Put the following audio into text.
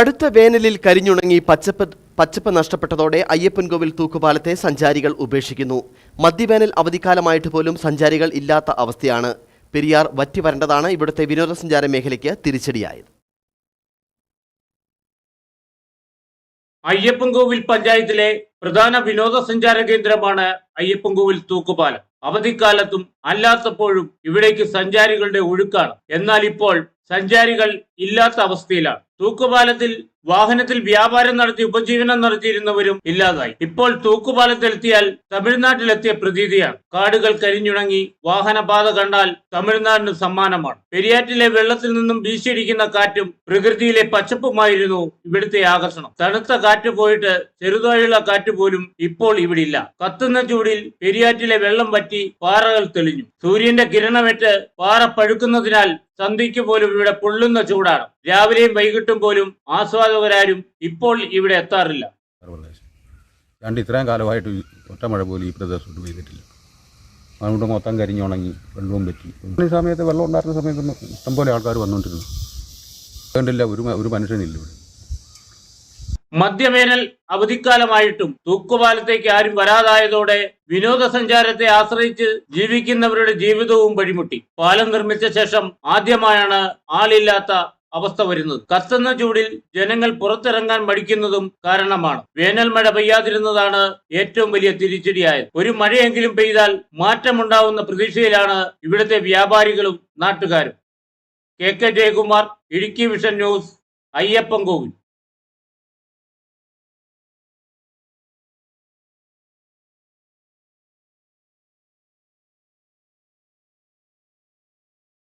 കടുത്ത വേനലിൽ കരിഞ്ഞുണങ്ങി പച്ചപ്പ് പച്ചപ്പ് നഷ്ടപ്പെട്ടതോടെ അയ്യപ്പൻകോവിൽ തൂക്കുപാലത്തെ സഞ്ചാരികൾ ഉപേക്ഷിക്കുന്നു. മദ്യവേനൽ അവധിക്കാലമായിട്ട് പോലും സഞ്ചാരികൾ ഇല്ലാത്ത അവസ്ഥയാണ്. പെരിയാർ വറ്റി വരേണ്ടതാണ് ഇവിടുത്തെ വിനോദസഞ്ചാര മേഖലയ്ക്ക് തിരിച്ചടിയായത്. അയ്യപ്പൻകോവിൽ പഞ്ചായത്തിലെ പ്രധാന വിനോദസഞ്ചാര കേന്ദ്രമാണ് അയ്യപ്പൻകോവിൽ തൂക്കുപാലം. അവധിക്കാലത്തും അല്ലാത്തപ്പോഴും ഇവിടേക്ക് സഞ്ചാരികളുടെ ഒഴുക്കാണ്. എന്നാൽ ഇപ്പോൾ സഞ്ചാരികൾ ഇല്ലാത്ത അവസ്ഥയിലാണ്. തൂക്കുപാലത്തിൽ വാഹനത്തിൽ വ്യാപാരം നടത്തി ഉപജീവനം നടത്തിയിരുന്നവരും ഇല്ലാതായി. ഇപ്പോൾ തൂക്കുപാലത്തെത്തിയാൽ തമിഴ്നാട്ടിലെത്തിയ പ്രതീതിയാണ്. കാടുകൾ കരിഞ്ഞുണങ്ങി വാഹനപാത കണ്ടാൽ തമിഴ്നാടിന് സമ്മാനമാണ്. പെരിയാറ്റിലെ വെള്ളത്തിൽ നിന്നും വീശിയടിക്കുന്ന കാറ്റും പ്രകൃതിയിലെ പച്ചപ്പുമായിരുന്നു ഇവിടുത്തെ ആകർഷണം. തണുത്ത കാറ്റ് പോയിട്ട് ചെറുതായുള്ള കാറ്റ് പോലും ഇപ്പോൾ ഇവിടില്ല. കത്തുന്ന ചൂടിൽ പെരിയാറ്റിലെ വെള്ളം പറ്റി പാറകൾ തെളിഞ്ഞു. സൂര്യന്റെ കിരണമേറ്റ് പാറ പഴുക്കുന്നതിനാൽ സന്ധ്യയ്ക്ക് പോലും ഇവിടെ പൊള്ളുന്ന ചൂടാണ്. രാവിലെയും വൈകിട്ടും പോലും ആസ്വാദകരാരും ഇപ്പോൾ ഇവിടെ എത്താറില്ല. രണ്ട് ഇത്രയും കാലമായിട്ട് ഒറ്റ മഴ പോലും ഈ പ്രദേശത്തോട്ട് പെയ്തിട്ടില്ല. അതുകൊണ്ട് മൊത്തം കരിഞ്ഞുണങ്ങി വെള്ളവും പറ്റി ഈ സമയത്ത് വെള്ളം ഉണ്ടായിരുന്ന സമയത്ത് ഇഷ്ടംപോലെ ആൾക്കാർ വന്നുകൊണ്ടിരുന്നു അതുകൊണ്ടില്ല ഒരു ഒരു മനുഷ്യനില്ല ഇവിടെ. മധ്യവേനൽ അവധിക്കാലമായിട്ടും തൂക്കുപാലത്തേക്ക് ആരും വരാതായതോടെ വിനോദസഞ്ചാരത്തെ ആശ്രയിച്ച് ജീവിക്കുന്നവരുടെ ജീവിതവും വഴിമുട്ടി പാലം നിർമ്മിച്ച ശേഷം ആദ്യമായാണ് ആളില്ലാത്ത അവസ്ഥ വരുന്നത്. കത്തുന്ന ചൂടിൽ ജനങ്ങൾ പുറത്തിറങ്ങാൻ മടിക്കുന്നതും കാരണമാണ്. വേനൽ മഴ പെയ്യാതിരുന്നതാണ് ഏറ്റവും വലിയ തിരിച്ചടിയായത്. ഒരു മഴയെങ്കിലും പെയ്താൽ മാറ്റമുണ്ടാവുന്ന പ്രതീക്ഷയിലാണ് ഇവിടുത്തെ വ്യാപാരികളും നാട്ടുകാരും. K K Jayakumar Idukki Vision News Ayyappan Kovil.